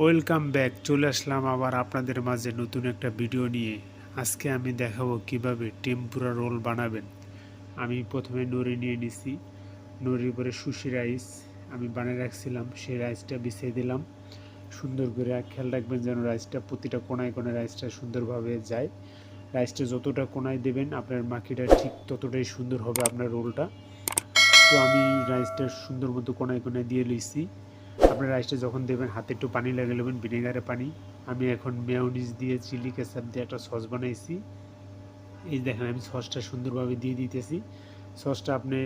Welcome back চলে আসলাম আবার আপনাদের মাঝে নতুন একটা ভিডিও নিয়ে। আজকে আমি দেখাবো কীভাবে টেম্পুরা রোল বানাবেন। আমি প্রথমে নড়ি নিয়ে নিছি। নড়ির পরে সুশি রাইস আমি বানিয়ে রাখছিলাম। সেই রাইসটা বিছিয়ে দিলাম। সুন্দর করে খেয়াল রাখবেন যেন রাইসটা প্রতিটা কোনায় কোনায় রাইসটা সুন্দরভাবে যায়। রাইসটা যতটা কোনায় দেবেন আপনার মাখিটা ঠিক ততটাই সুন্দর হবে আপনার রোলটা তো আমি রাইসটা সুন্দর মতো কোনায় কোনায় দিয়ে লইছি আপনার রাইসটা যখন দেবেন, হাতে একটু পানি লাগিয়ে নেবেন, ভিনেগারে পানি। আমি এখন মেয়নিজ দিয়ে চিলি কেচাপ দিয়ে একটা সস বানাইছি। এই দেখেন, আমি সসটা সুন্দরভাবে দিয়ে দিতেছি। সসটা আপনি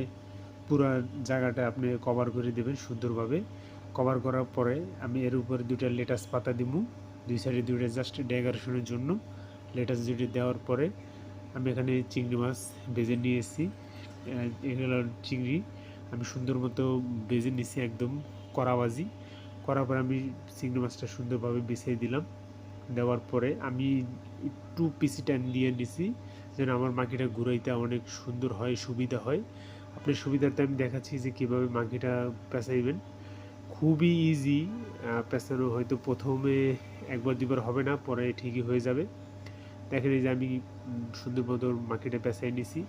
পুরো জায়গাটা আপনি কভার করে দেবেন সুন্দরভাবে। কভার করার পরে আমি এর উপরে দুটা লেটাস পাতা দিব দুই সাইডে দুইটা জাস্ট ডেকোরেশনের জন্য। লেটাস দুটি দেওয়ার পরে আমি এখানে চিংড়ি মাছ ভেজে নিয়ে এসেছি এগুলো চিংড়ি। আমি সুন্দর মতো ভেজে নিছি একদম। কড়াবাজি। করার পরে আমি চিংড়ি মাছটা সুন্দরভাবে বিছিয়ে দিলাম। দেওয়ার পরে আমি একটু পিসি টান দিয়ে নিছি যেন আমার মাখিটা ঘুরাইতে অনেক সুন্দর হয়, সুবিধা হয়। আপনার সুবিধার্থে আমি দেখাচ্ছি যে কীভাবে মাখিটা পেঁচাইবেন। খুবই ইজি পেঁচানো হয়তো প্রথমে একবার দুবার হবে না, পরে ঠিকই হয়ে যাবে। দেখেন এই যে আমি সুন্দর মতো মাখিটা পেঁচাই নিছি।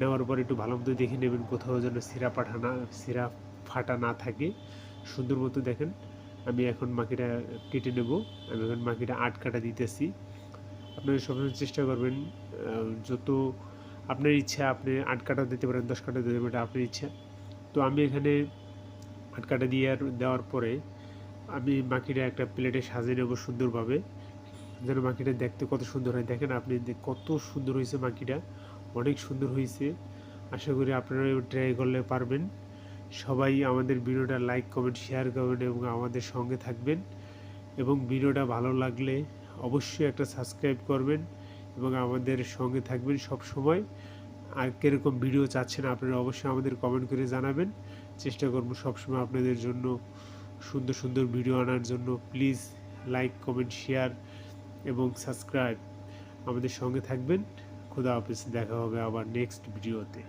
নেওয়ার পর একটু ভালো মতো দেখে নেবেন কোথাও যেন সিরা পাঠানা সিরা ফাটা না থাকে। সুন্দর মতো দেখেন। আমি এখন মাখিটা কেটে নেব। আমি এখন মাখিটা আট কাটা দিতেছি। আপনারা সবসময় চেষ্টা করবেন যত আপনার ইচ্ছা, আপনি আট কাটা দিতে পারেন, দশ কাটা দিতে পারেন, আপনার ইচ্ছা। তো আমি এখানে আট কাটা দিয়ে দেওয়ার পরে আমি মাখিটা একটা প্লেটে সাজিয়ে নেব সুন্দরভাবে। যেন মাখিটা দেখতে কত সুন্দর হয়। দেখেন আপনি কত সুন্দর হয়েছে মাখিটা অনেক সুন্দর হয়েছে। আশা করি আপনারা ট্রাই করলে পারবেন। সবাই আমাদের ভিডিওটা লাইক কমেন্ট শেয়ার করবেন এবং আমাদের সঙ্গে থাকবেন। এবং ভিডিওটা ভালো লাগলে অবশ্যই একটা সাবস্ক্রাইব করবেন এবং আমাদের সঙ্গে থাকবেন সব সময়। আর কীরকম ভিডিও চাচ্ছেন আপনারা অবশ্যই আমাদের কমেন্ট করে জানাবেন। চেষ্টা করব সবসময় আপনাদের জন্য সুন্দর সুন্দর ভিডিও আনার জন্য। প্লিজ লাইক কমেন্ট শেয়ার এবং সাবস্ক্রাইব আমাদের সঙ্গে থাকবেন। খুদা হাফিজ, দেখা হবে আবার নেক্সট ভিডিওতে